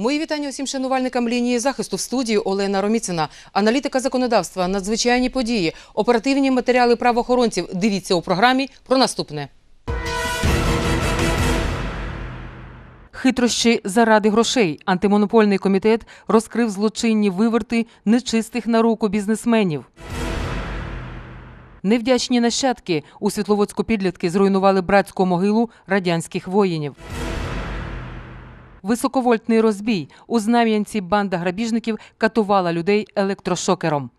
Мої вітання усім шанувальникам лінії захисту в студії Олена Роміцина. Аналітика законодавства, надзвичайні події, оперативні матеріали правоохоронців. Дивіться у програмі про наступне. Хитрощі заради грошей. Антимонопольний комітет розкрив злочинні виверти нечистих на руку бізнесменів. Невдячні нащадки у Світловодську підлітки зруйнували братську могилу радянських воїнів. Високовольтний розбій. У Знам'янці банда грабіжників катувала людей електрошокером.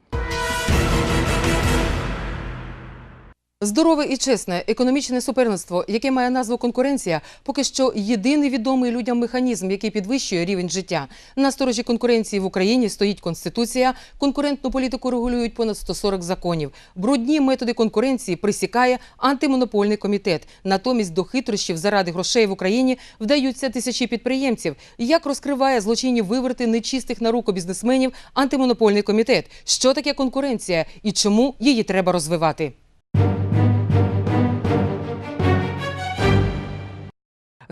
Здорове і чесне економічне суперництво, яке має назву конкуренція, поки що єдиний відомий людям механізм, який підвищує рівень життя. На сторожі конкуренції в Україні стоїть конституція. Конкурентну політику регулюють понад 140 законів. Брудні методи конкуренції присікає антимонопольний комітет. Натомість до хитрощів заради грошей в Україні вдаються тисячі підприємців. Як розкриває злочинні виверти нечистих на руку бізнесменів антимонопольний комітет? Що таке конкуренція і чому її треба розвивати?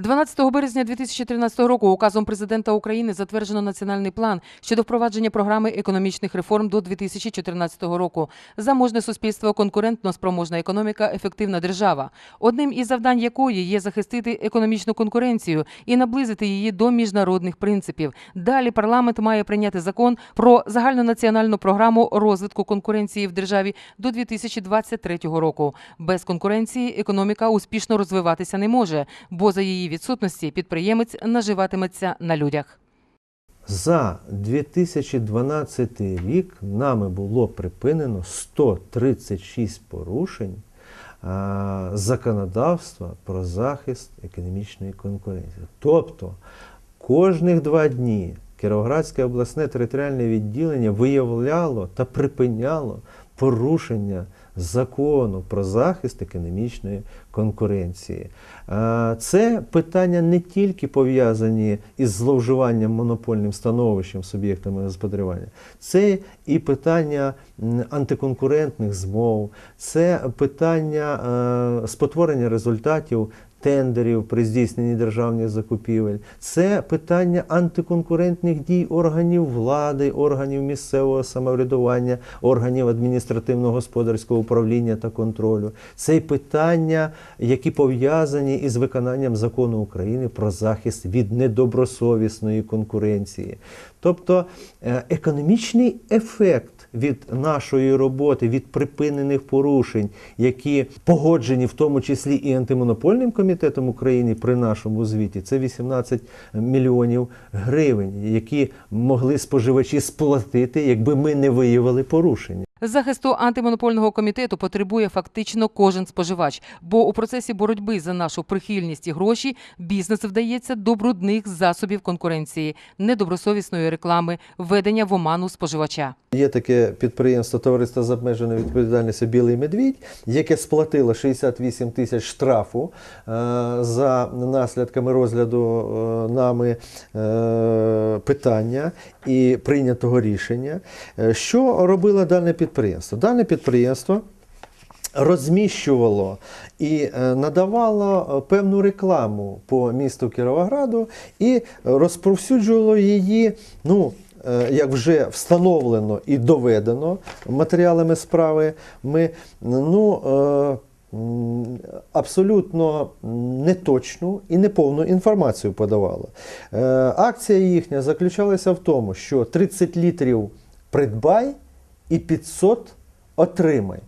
12 березня 2013 року указом президента України затверджено національний план щодо впровадження програми економічних реформ до 2014 року. Заможне суспільство, конкурентно спроможна економіка, ефективна держава. Одним із завдань якої є захистити економічну конкуренцію і наблизити її до міжнародних принципів. Далі парламент має прийняти закон про загальнонаціональну програму розвитку конкуренції в державі до 2023 року. Без конкуренції економіка успішно розвиватися не може, бо за її відсутності підприємець наживатиметься на людях. За 2012 рік нами було припинено 136 порушень законодавства про захист економічної конкуренції. Тобто кожних два дні Кіровоградське обласне територіальне відділення виявляло та припиняло порушення закону про захист економічної конкуренції. Це питання не тільки пов'язані із зловживанням монопольним становищем суб'єктами господарювання, це і питання антиконкурентних змов, це питання е, спотворення результатів тендерів при здійсненні державних закупівель. Це питання антиконкурентних дій органів влади, органів місцевого самоврядування, органів адміністративно-господарського управління та контролю. Це питання, які пов'язані із виконанням закону України про захист від недобросовісної конкуренції. Тобто е, економічний ефект від нашої роботи, від припинених порушень, які погоджені в тому числі і антимонопольним комітетом України при нашому звіті, це 18 мільйонів гривень, які могли споживачі сплатити, якби ми не виявили порушення. Захисту антимонопольного комітету потребує фактично кожен споживач, бо у процесі боротьби за нашу прихильність і гроші бізнес вдається до брудних засобів конкуренції, недобросовісної реклами, введення в оману споживача. Є таке підприємство товариство з обмеженою відповідальністю Білий медвідь, яке сплатило 68 тисяч штрафу е, за наслідками розгляду е, нами е, питання і прийнятого рішення. Е, Що робило дане підприємство? Дане підприємство розміщувало і е, надавало е, певну рекламу по місту Кіровограду і розповсюджувало її, ну, як вже встановлено і доведено матеріалами справи, ми ну, абсолютно неточну і неповну інформацію подавало. Е, Акція їхня заключалася в тому, що 30 літрів придбай і 500 отримай.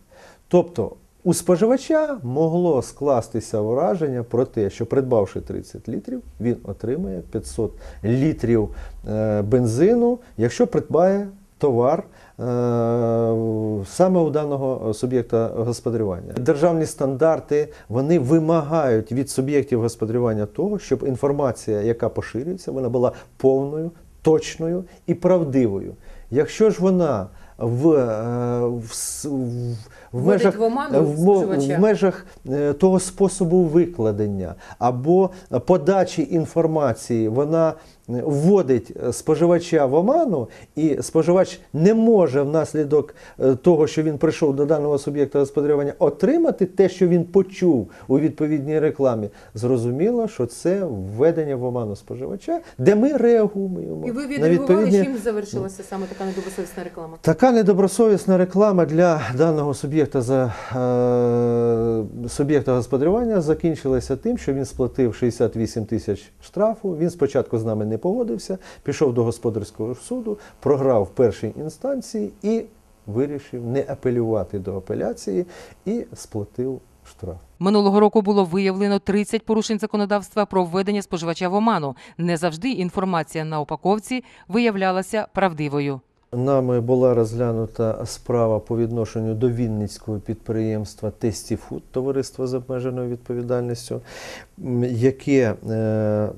Тобто у споживача могло скластися враження про те, що придбавши 30 літрів, він отримає 500 літрів е, бензину, якщо придбає товар саме у даного суб'єкта господарювання. Державні стандарти вони вимагають від суб'єктів господарювання того, щоб інформація, яка поширюється, вона була повною, точною і правдивою. Якщо ж вона в, е, в, в- в межах, в в, в межах е, того способу викладення або подачі інформації, вона е, вводить е, споживача в оману, і споживач не може внаслідок е, того, що він прийшов до даного суб'єкта господарювання, отримати те, що він почув у відповідній рекламі. Зрозуміло, що це введення в оману споживача, де ми реагуємо І ви відреагували, відповідні чим завершилася саме така недобросовісна реклама? Така недобросовісна реклама для даного суб'єкта за е, суб'єкта господарювання закінчилася тим, що він сплатив 68 тисяч штрафу. Він спочатку з нами не погодився, пішов до господарського суду, програв в першій інстанції і вирішив не апелювати до апеляції і сплатив штраф. Минулого року було виявлено 30 порушень законодавства про введення споживача в оману. Не завжди інформація на упаковці виявлялася правдивою. Нами була розглянута справа по відношенню до Вінницького підприємства Тестіфуд, товариство з обмеженою відповідальністю, яке, е, е,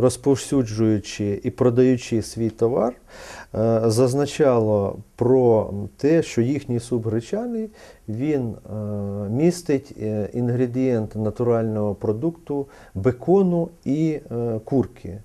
розповсюджуючи і продаючи свій товар, е, зазначало про те, що їхній суп гречаний він містить інгредієнт натурального продукту бекону і курки.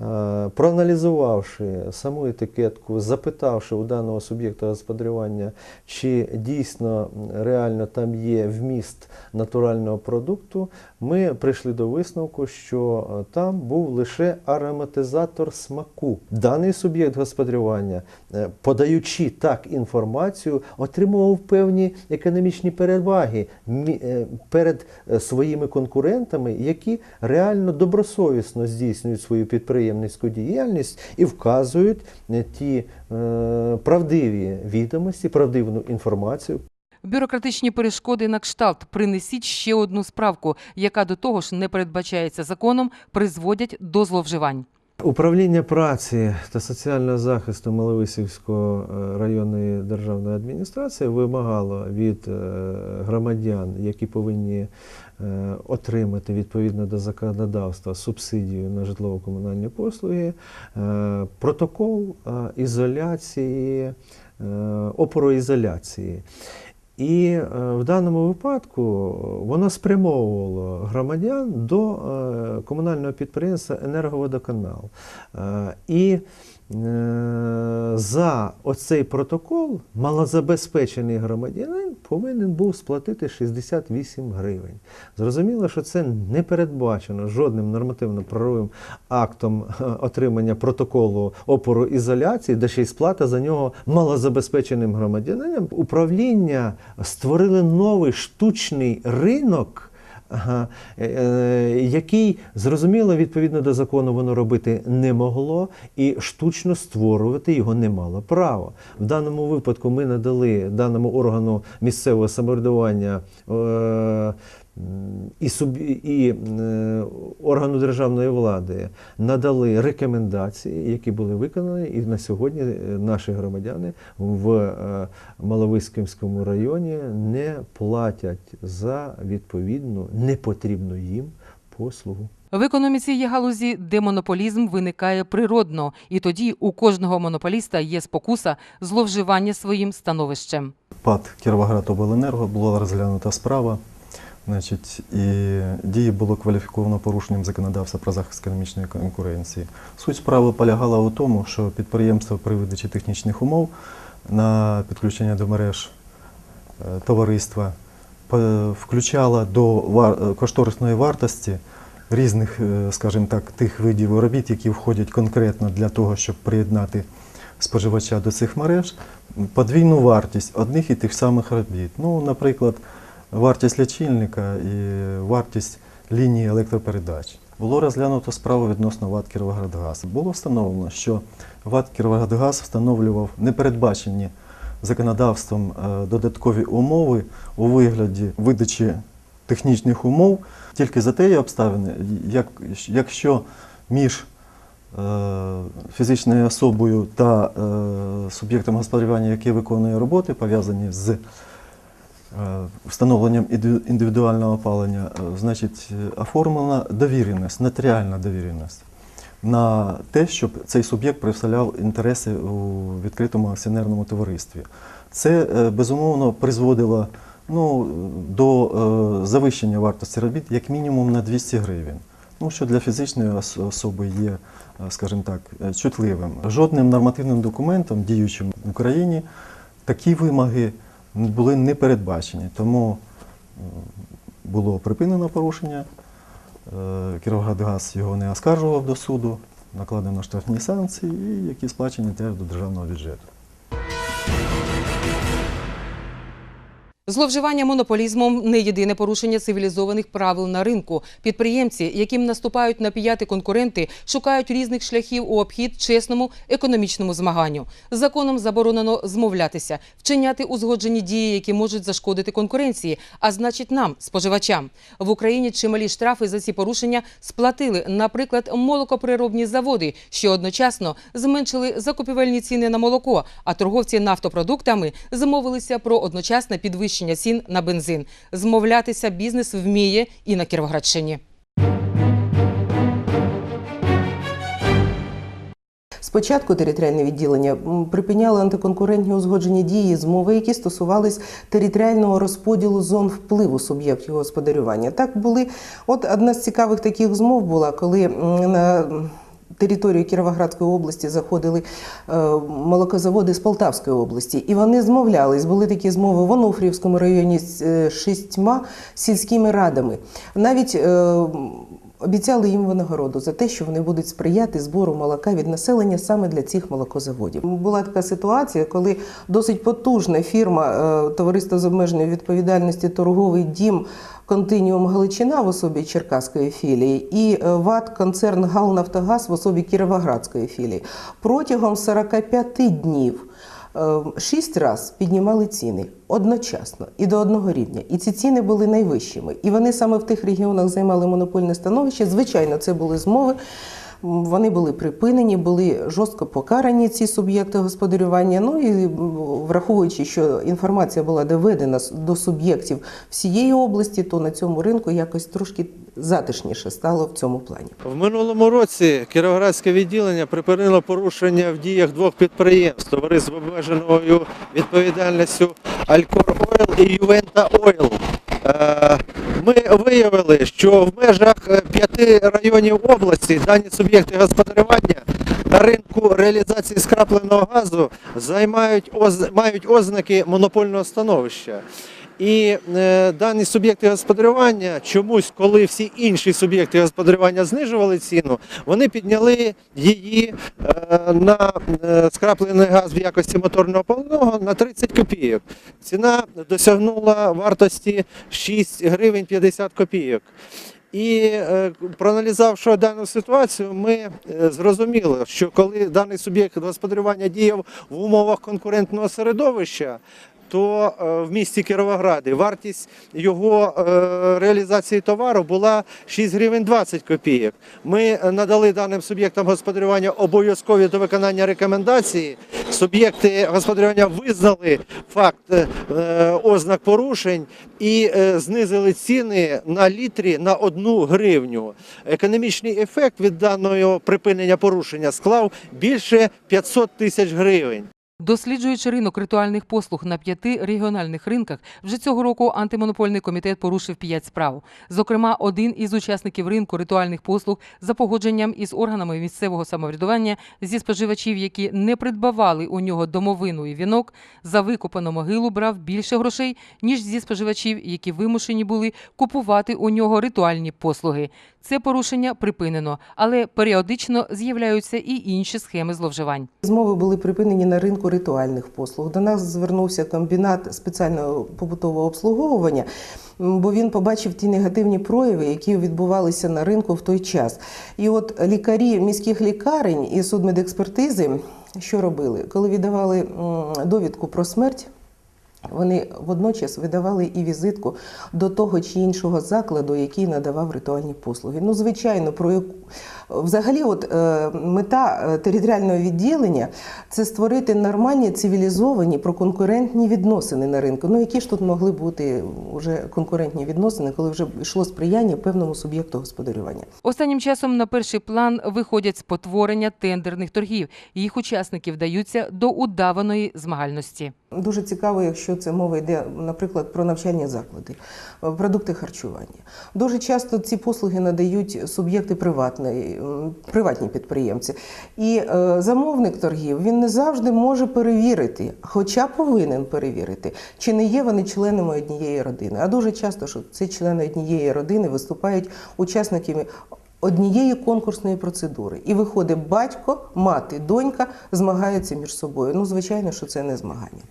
Е, Проаналізувавши саму етикетку, запитавши у даного суб'єкта господарювання, чи дійсно реально там є вміст натурального продукту, ми прийшли до висновку, що е, там був лише ароматизатор смаку. Даний суб'єкт господарювання, е, подаючи так інформацію, отримував певні економічні переваги перед своїми конкурентами, які реально добросовісно здійснюють свою підприємницьку діяльність і вказують е, ті е, правдиві відомості, правдиву інформацію, Бюрократичні перешкоди на кшталт принесіть ще одну справку, яка до того ж не передбачається законом, призводять до зловживань. Управління праці та соціального захисту Маловисівської е, районної державної адміністрації вимагало від громадян, які повинні отримати відповідно до законодавства субсидію на житлово-комунальні послуги, е, протокол е, ізоляції, е, опороізоляції. І е, в даному випадку воно спрямовувало громадян до е, комунального підприємства Енерговодоканал. Е, І е, за оцей протокол малозабезпечений громадянин повинен був сплатити 68 гривень. Зрозуміло, що це не передбачено жодним нормативно-правовим актом е, отримання протоколу опору ізоляції, де ще й сплата за нього малозабезпеченим громадянинам. Управління створили новий штучний ринок. Е, е, який зрозуміло відповідно до закону воно робити не могло, і штучно створювати його не мало права. В даному випадку ми надали даному органу місцевого самоврядування е, і, суб, і е, органу державної влади надали рекомендації, які були виконані, і на сьогодні е, наші громадяни в е, Маловиськівському районі не платять за відповідну непотрібну їм послугу. В економіці є галузі, де монополізм виникає природно, і тоді у кожного монополіста є спокуса зловживання своїм становищем. ПАД Кіровоградобленерго була розглянута справа. Значить, і дії було кваліфіковано порушенням законодавства про захист економічної конкуренції. Суть справи полягала у тому, що підприємство при видачі технічних умов на підключення до мереж е, товариства включало до е, кошторисної вартості різних, е, скажімо так, тих видів робіт, які входять конкретно для того, щоб приєднати споживача до цих мереж, подвійну вартість одних і тих самих робіт. Ну, наприклад, вартість лічильника і вартість лінії електропередач. Було розглянуто справу відносно ВАТ «Кіровоградгаз». Було встановлено, що ВАТ «Кіровоградгаз» встановлював непередбачені законодавством е, додаткові умови у вигляді видачі технічних умов тільки за те обставини, як, якщо між е, фізичною особою та е, суб'єктом господарювання, який виконує роботи, пов'язані з встановленням індивідуального опалення, е, значить, е, оформлена довіреність, нотаріальна довіреність. на те, щоб цей суб'єкт представляв інтереси у відкритому акціонерному товаристві. Це е, безумовно призводило ну, до е, завищення вартості робіт як мінімум на 200 гривень. Ну, що для фізичної особи є, е, скажімо так, е, чутливим. Жодним нормативним документом, діючим в Україні, такі вимоги були не передбачені. Тому було припинено порушення. Е, його не оскаржував до суду, накладено штрафні санкції, і які сплачені теж до державного бюджету. Зловживання монополізмом не єдине порушення цивілізованих правил на ринку. Підприємці, яким наступають на п'яти конкуренти, шукають різних шляхів у обхід чесному економічному змаганню. Законом заборонено змовлятися, вчиняти узгоджені дії, які можуть зашкодити конкуренції, а значить нам, споживачам. В Україні чималі штрафи за ці порушення сплатили, наприклад, молокоприробні заводи, що одночасно зменшили закупівельні ціни на молоко, а торговці нафтопродуктами змовилися про одночасне підвищення цін на бензин. Змовлятися бізнес вміє і на Кіровоградщині. Спочатку територіальне відділення м, припиняло антиконкурентні узгоджені дії змови, які стосувались територіального розподілу зон впливу суб'єктів господарювання. Так були, от одна з цікавих таких змов була, коли на територію Кіровоградської області заходили е, молокозаводи з Полтавської області, і вони змовлялись. Були такі змови в Онуфрівському районі з е, шістьма сільськими радами. Навіть е, Обіцяли їм винагороду за те, що вони будуть сприяти збору молока від населення саме для цих молокозаводів. Була така ситуація, коли досить потужна фірма е, товариство з обмеженою відповідальності торговий дім Континіум Галичина в особі Черкаської філії і е, ВАТ концерн Галнафтогаз в особі Кіровоградської філії протягом 45 днів. Е, Шість раз піднімали ціни одночасно і до одного рівня. І ці ціни були найвищими. І вони саме в тих регіонах займали монопольне становище. Звичайно, це були змови. Вони були припинені, були жорстко покарані ці суб'єкти господарювання. Ну і враховуючи, що інформація була доведена до суб'єктів всієї області, то на цьому ринку якось трошки затишніше стало в цьому плані. В минулому році Кіровоградське відділення припинило порушення в діях двох підприємств товариств з обмеженою відповідальністю Алькор Ойл і Ювента Ойл. Е, Ми виявили, що в межах е, п'яти районів області дані суб'єкти господарювання на ринку реалізації скрапленого газу займають мають ознаки монопольного становища. І е, дані суб'єкти господарювання чомусь, коли всі інші суб'єкти господарювання знижували ціну, вони підняли її е, на е, скраплений газ в якості моторного паливного на 30 копійок. Ціна досягнула вартості 6 гривень 50 копійок. І е, проаналізувавши дану ситуацію, ми е, зрозуміли, що коли даний суб'єкт господарювання діяв в умовах конкурентного середовища, то е, в місті Кіровограді вартість його е, реалізації товару була 6 гривень 20 копійок. Ми е, надали даним суб'єктам господарювання обов'язкові до виконання рекомендації. Суб'єкти господарювання визнали факт ознак порушень і знизили ціни на літрі на одну гривню. Економічний ефект від даного припинення порушення склав більше 500 тисяч гривень. Досліджуючи ринок ритуальних послуг на п'яти регіональних ринках, вже цього року антимонопольний комітет порушив п'ять справ. Зокрема, один із учасників ринку ритуальних послуг за погодженням із органами місцевого самоврядування зі споживачів, які не придбавали у нього домовину і вінок, за викопану могилу брав більше грошей, ніж зі споживачів, які вимушені були купувати у нього ритуальні послуги. Це порушення припинено, але періодично з'являються і інші схеми зловживань. Змови були припинені на ринку ритуальних послуг. До нас звернувся комбінат спеціального побутового обслуговування, бо він побачив ті негативні прояви, які відбувалися на ринку в той час. І от лікарі міських лікарень і судмедекспертизи що робили? Коли віддавали довідку про смерть. Вони водночас видавали і візитку до того чи іншого закладу, який надавав ритуальні послуги. Ну, звичайно, про яку Взагалі, от е, мета е, територіального відділення це створити нормальні цивілізовані проконкурентні відносини на ринку. Ну які ж тут могли бути вже конкурентні відносини, коли вже йшло сприяння певному суб'єкту господарювання. Останнім часом на перший план виходять спотворення тендерних торгів. Їх учасники вдаються до удаваної змагальності. Дуже цікаво, якщо це мова йде, наприклад, про навчальні заклади, продукти харчування. Дуже часто ці послуги надають суб'єкти приватної, приватні підприємці. І е, замовник торгів він не завжди може перевірити, хоча повинен перевірити, чи не є вони членами однієї родини. А дуже часто, що ці члени однієї родини виступають учасниками однієї конкурсної процедури. І виходить батько, мати, донька змагаються між собою. Ну, звичайно, що це не змагання.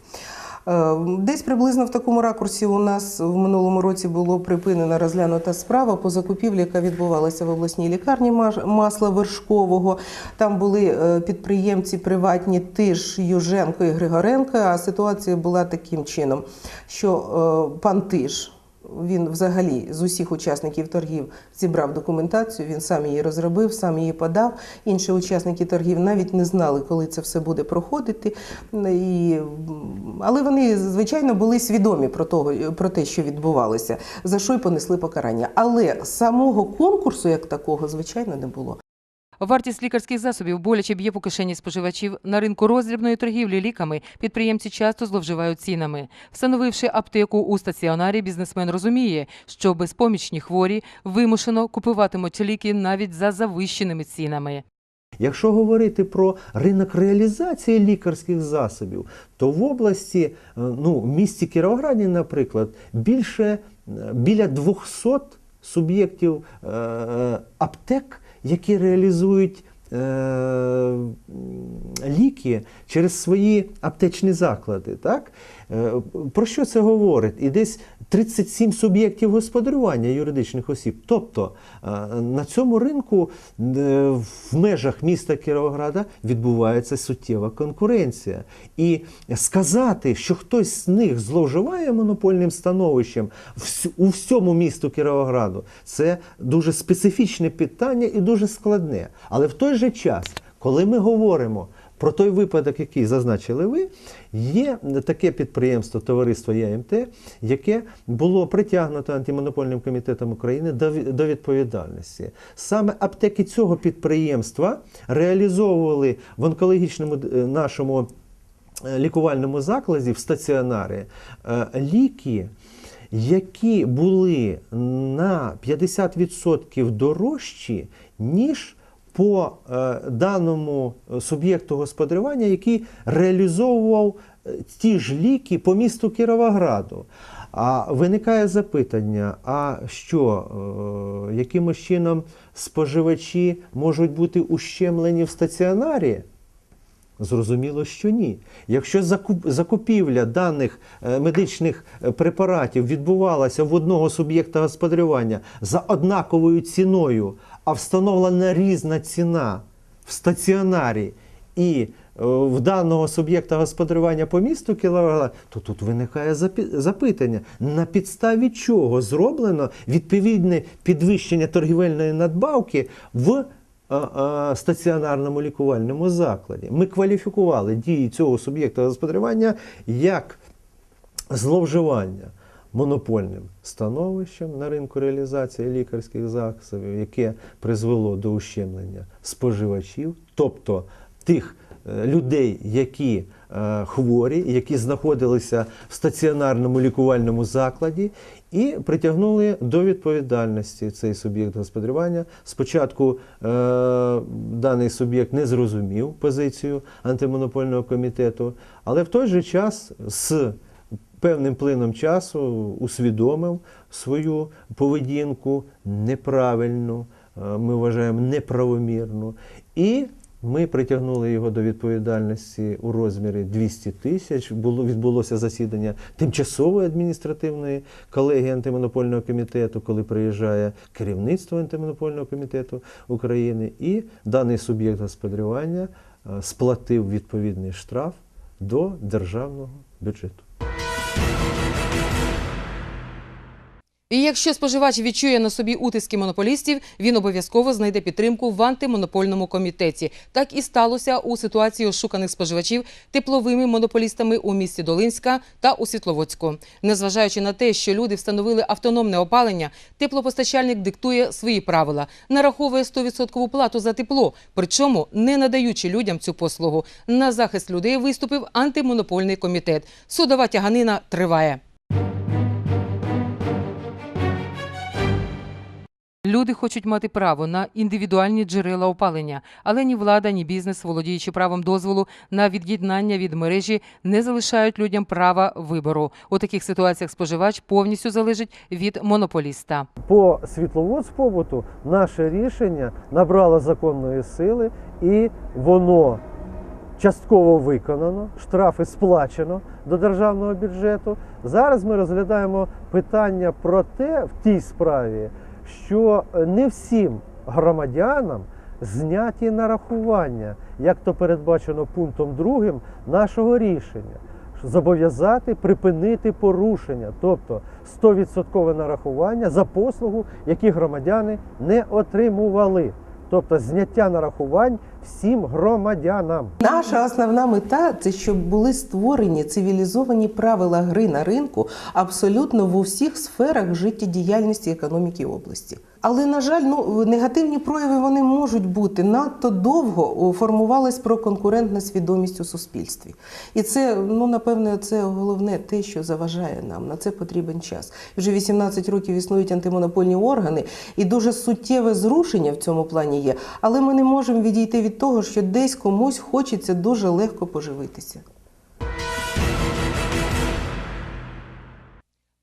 Е, Десь приблизно в такому ракурсі у нас в минулому році було припинена розглянута справа по закупівлі, яка відбувалася в обласній лікарні масла вершкового. Там були е, підприємці приватні Тиш, Юженко і Григоренко. А ситуація була таким чином, що е, пан Тиш. Він взагалі з усіх учасників торгів зібрав документацію, він сам її розробив, сам її подав. Інші учасники торгів навіть не знали, коли це все буде проходити. І, але вони, звичайно, були свідомі про, того, про те, що відбувалося, за що й понесли покарання. Але самого конкурсу, як такого, звичайно, не було. Вартість лікарських засобів боляче б'є по кишені споживачів. На ринку роздрібної торгівлі ліками підприємці часто зловживають цінами. Встановивши аптеку у стаціонарі, бізнесмен розуміє, що безпомічні хворі вимушено купуватимуть ліки навіть за завищеними цінами. Якщо говорити про ринок реалізації лікарських засобів, то в області, е, ну, в місті Кіровограді, наприклад, більше е, біля 200 суб'єктів е, аптек, які реалізують е, ліки через свої аптечні заклади. Так? Е, Про що це говорить? І десь 37 суб'єктів господарювання юридичних осіб. Тобто е, на цьому ринку е, в межах міста Кіровограда відбувається суттєва конкуренція. І сказати, що хтось з них зловживає монопольним становищем у всьому місту Кіровограду, це дуже специфічне питання і дуже складне. Але в той же час, коли ми говоримо про той випадок, який зазначили ви, є таке підприємство товариство ЯМТ, яке було притягнуто антимонопольним комітетом України до відповідальності. Саме аптеки цього підприємства реалізовували в онкологічному е, нашому е, лікувальному закладі в стаціонарі е, ліки. Які були на 50% дорожчі, ніж по е, даному суб'єкту господарювання, який реалізовував е, ті ж ліки по місту Кіровограду. А виникає запитання: а що, е, якимось чином споживачі можуть бути ущемлені в стаціонарі? Зрозуміло, що ні. Якщо закупівля даних е, медичних е, препаратів відбувалася в одного суб'єкта господарювання за однаковою ціною, а встановлена різна ціна в стаціонарі і е, в даного суб'єкта господарювання по місту Кіровоград, то тут виникає запитання, на підставі чого зроблено відповідне підвищення торгівельної надбавки в е, е, стаціонарному лікувальному закладі. Ми кваліфікували дії цього суб'єкта господарювання як зловживання монопольним становищем на ринку реалізації лікарських засобів, яке призвело до ущемлення споживачів, тобто тих е, людей, які е, хворі, які знаходилися в стаціонарному лікувальному закладі, і притягнули до відповідальності цей суб'єкт господарювання. Спочатку е, даний суб'єкт не зрозумів позицію антимонопольного комітету, але в той же час з певним плином часу усвідомив свою поведінку неправильну, е, ми вважаємо неправомірну. І ми притягнули його до відповідальності у розмірі 200 тисяч. Було відбулося засідання тимчасової адміністративної колегії антимонопольного комітету, коли приїжджає керівництво антимонопольного комітету України, і даний суб'єкт господарювання е, сплатив відповідний штраф до державного бюджету. І якщо споживач відчує на собі утиски монополістів, він обов'язково знайде підтримку в антимонопольному комітеті. Так і сталося у ситуації ошуканих споживачів тепловими монополістами у місті Долинська та у Світловодську. Незважаючи на те, що люди встановили автономне опалення, теплопостачальник диктує свої правила, нараховує 100% плату за тепло, причому не надаючи людям цю послугу. На захист людей виступив антимонопольний комітет. Судова тяганина триває. Люди хочуть мати право на індивідуальні джерела опалення, але ні влада, ні бізнес, володіючи правом дозволу на від'єднання від мережі, не залишають людям права вибору. У таких ситуаціях споживач повністю залежить від монополіста. По світловодспобуту наше рішення набрало законної сили і воно частково виконано, штрафи сплачено до державного бюджету. Зараз ми розглядаємо питання про те в тій справі, що не всім громадянам зняті нарахування, як то передбачено пунктом 2 нашого рішення. Зобов'язати припинити порушення, тобто 100% нарахування за послугу, які громадяни не отримували. Тобто зняття нарахувань всім громадянам. Наша основна мета це щоб були створені цивілізовані правила гри на ринку абсолютно в усіх сферах життєдіяльності економіки області. Але на жаль, ну негативні прояви вони можуть бути надто довго формувалась проконкурентна свідомість у суспільстві. І це ну напевне, це головне те, що заважає нам. На це потрібен час. Вже 18 років існують антимонопольні органи, і дуже суттєве зрушення в цьому плані є. Але ми не можемо відійти від того, що десь комусь хочеться дуже легко поживитися.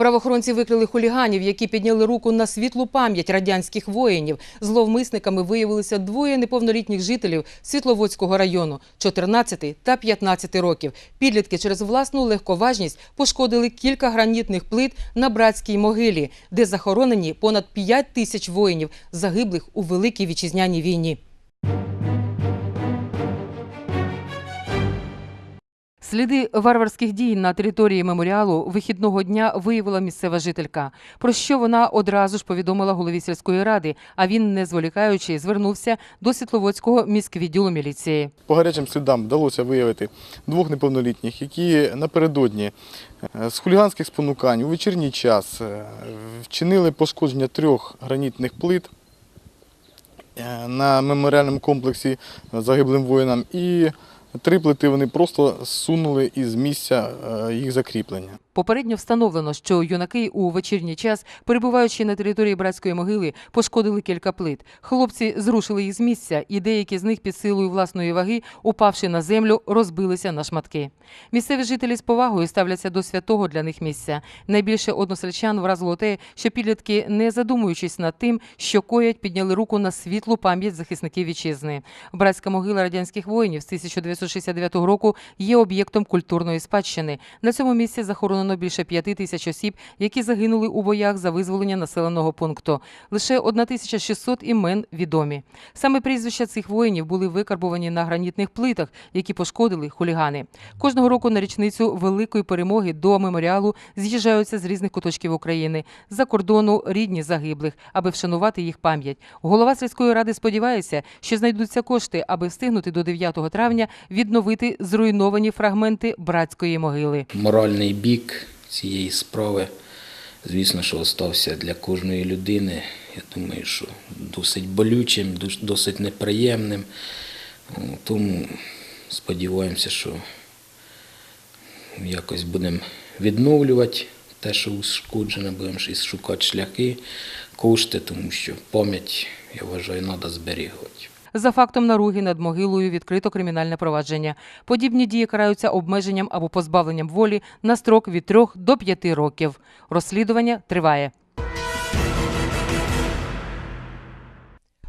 Правоохоронці викрили хуліганів, які підняли руку на світлу пам'ять радянських воїнів. Зловмисниками виявилися двоє неповнолітніх жителів Світловодського району 14 та 15 років. Підлітки через власну легковажність пошкодили кілька гранітних плит на братській могилі, де захоронені понад 5 тисяч воїнів, загиблих у Великій вітчизняній війні. Сліди варварських дій на території меморіалу вихідного дня виявила місцева жителька, про що вона одразу ж повідомила голові сільської ради. А він, не зволікаючи, звернувся до Світловодського міськвідділу міліції. По гарячим слідам вдалося виявити двох неповнолітніх, які напередодні е, з хуліганських спонукань у вечірній час е, вчинили пошкодження трьох гранітних плит е, на меморіальному комплексі загиблим воїнам. І три плити вони просто зсунули із місця е, їх закріплення. Попередньо встановлено, що юнаки у вечірній час, перебуваючи на території братської могили, пошкодили кілька плит. Хлопці зрушили їх з місця, і деякі з них під силою власної ваги, упавши на землю, розбилися на шматки. Місцеві жителі з повагою ставляться до святого для них місця. Найбільше односельчан вразило те, що підлітки, не задумуючись над тим, що коять, підняли руку на світлу пам'ять захисників вітчизни. Братська могила радянських воїнів з 1969 року є об'єктом культурної спадщини. На цьому місці захоронено більше п'яти тисяч осіб, які загинули у боях за визволення населеного пункту. Лише 1600 імен відомі. Саме прізвища цих воїнів були викарбовані на гранітних плитах, які пошкодили хулігани. Кожного року на річницю великої перемоги до меморіалу з'їжджаються з різних куточків України, за кордону рідні загиблих, аби вшанувати їх пам'ять. Голова сільської ради сподівається, що знайдуться кошти, аби встигнути до 9 травня відновити зруйновані фрагменти братської могили. моральний бік цієї справи, звісно, що остався для кожної людини. Я думаю, що досить болючим, досить неприємним. Тому сподіваємося, що якось будемо відновлювати те, що ушкоджено, будемо шукати шляхи, кошти, тому що пам'ять, я вважаю, треба зберігати. За фактом наруги над могилою відкрито кримінальне провадження. Подібні дії караються обмеженням або позбавленням волі на строк від 3 до 5 років. Розслідування триває.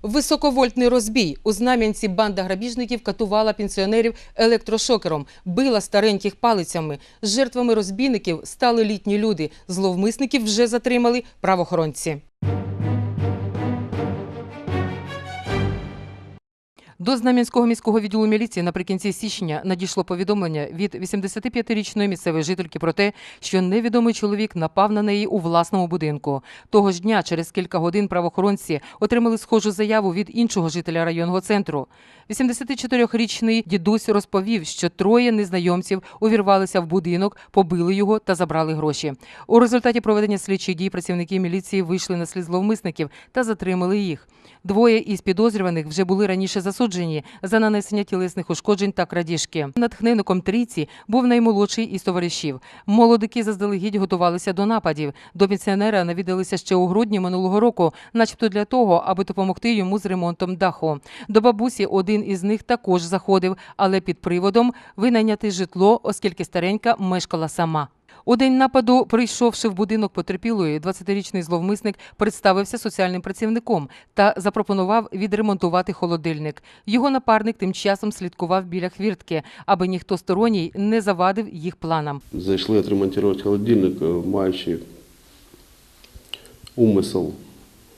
Високовольтний розбій. У Знам'янці банда грабіжників катувала пенсіонерів електрошокером, била стареньких палицями. Жертвами розбійників стали літні люди. Зловмисників вже затримали правоохоронці. До Знам'янського міського відділу міліції наприкінці січня надійшло повідомлення від 85-річної місцевої жительки про те, що невідомий чоловік напав на неї у власному будинку. Того ж дня, через кілька годин, правоохоронці отримали схожу заяву від іншого жителя районного центру. 84-річний дідусь розповів, що троє незнайомців увірвалися в будинок, побили його та забрали гроші. У результаті проведення слідчих дій працівники міліції вийшли на слід зловмисників та затримали їх. Двоє із підозрюваних вже були раніше засуджені за нанесення тілесних ушкоджень та крадіжки. Натхненником трійці був наймолодший із товаришів. Молодики заздалегідь готувалися до нападів. До пенсіонера навідалися ще у грудні минулого року, начебто для того, аби допомогти йому з ремонтом даху. До бабусі один із них також заходив, але під приводом винайняти житло, оскільки старенька мешкала сама. У день нападу, прийшовши в будинок потерпілої, 20-річний зловмисник представився соціальним працівником та запропонував відремонтувати холодильник. Його напарник тим часом слідкував біля хвіртки, аби ніхто сторонній не завадив їх планам. Зайшли відремонтувати холодильник, е, маючи умисел,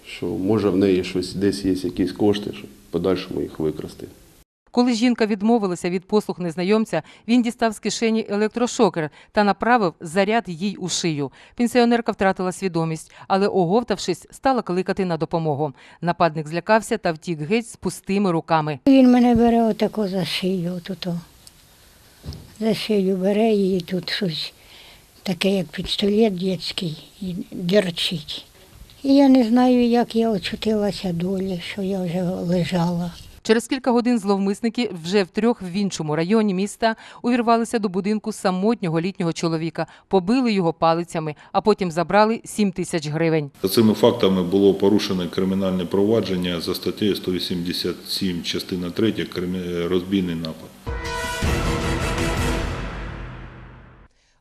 що може в неї щось десь є якісь кошти, щоб подальшому їх викрасти. Коли жінка відмовилася від послуг незнайомця, він дістав з кишені електрошокер та направив заряд їй у шию. Пенсіонерка втратила свідомість, але, оговтавшись, стала кликати на допомогу. Нападник злякався та втік геть з пустими руками. Він мене бере отако за шию, отуто. За шию бере і тут щось таке, як пістолет дитячий, і дерчить. І я не знаю, як я очутилася долі, що я вже лежала. Через кілька годин зловмисники вже втрьох в іншому районі міста увірвалися до будинку самотнього літнього чоловіка, побили його палицями, а потім забрали 7 тисяч гривень. За цими фактами було порушено кримінальне провадження за статтею 187, частина 3, кримі- розбійний напад.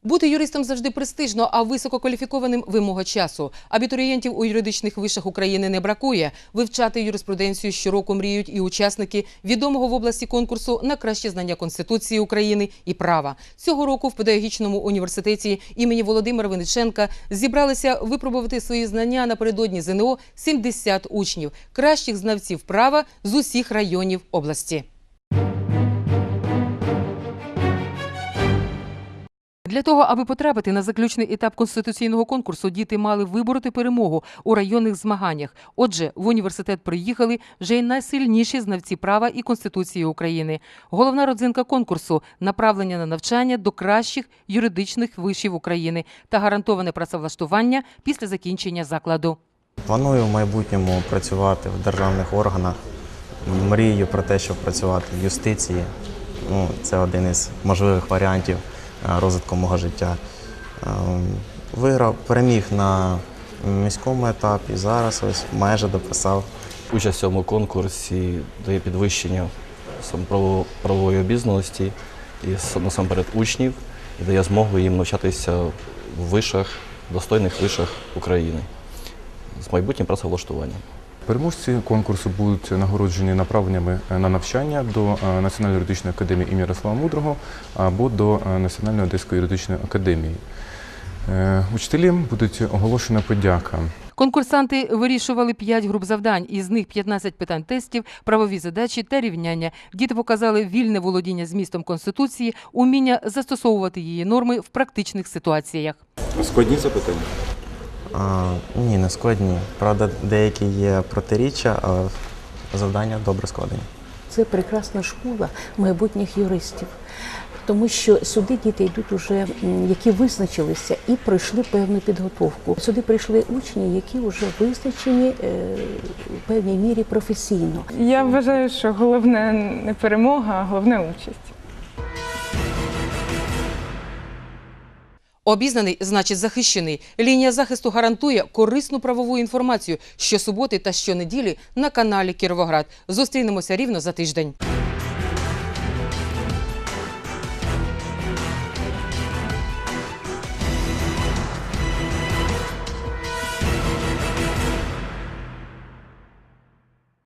Бути юристом завжди престижно, а висококваліфікованим вимога часу. Абітурієнтів у юридичних вишах України не бракує. Вивчати юриспруденцію щороку мріють і учасники відомого в області конкурсу на краще знання Конституції України і права. Цього року в педагогічному університеті імені Володимира Винниченка зібралися випробувати свої знання напередодні ЗНО 70 учнів, кращих знавців права з усіх районів області. Для того, аби потрапити на заключний етап конституційного конкурсу, діти мали вибороти перемогу у районних змаганнях. Отже, в університет приїхали вже й найсильніші знавці права і Конституції України. Головна родзинка конкурсу направлення на навчання до кращих юридичних вишів України та гарантоване працевлаштування після закінчення закладу. Планую в майбутньому працювати в державних органах. Мрію про те, щоб працювати в юстиції. Ну, це один із можливих варіантів е, розвитку мого життя. Ем, Виграв, переміг на міському етапі. Зараз ось майже дописав. Участь в цьому конкурсі дає підвищення правової обізнаності і насамперед учнів і дає змогу їм навчатися в вишах, достойних вишах України з майбутнім працевлаштуванням. Переможці конкурсу будуть нагороджені направленнями е, на навчання до е, Національної юридичної академії імені Ярослава Мудрого або до е, Національної Одеської юридичної академії. Учителям буде оголошена подяка. Конкурсанти вирішували 5 груп завдань, із них 15 питань тестів, правові задачі та рівняння. Діти показали вільне володіння змістом Конституції, уміння застосовувати її норми в практичних ситуаціях. Складні запитання? А, ні, не складні. Правда, деякі є протиріччя, але завдання добре складені. Це прекрасна школа майбутніх юристів, тому що сюди діти йдуть уже, які визначилися і пройшли певну підготовку. Сюди прийшли учні, які вже визначені е, в певній мірі професійно. Я вважаю, що головне не перемога, а головне участь. Обізнаний значить захищений. Лінія захисту гарантує корисну правову інформацію щосуботи та щонеділі на каналі Кіровоград. Зустрінемося рівно за тиждень.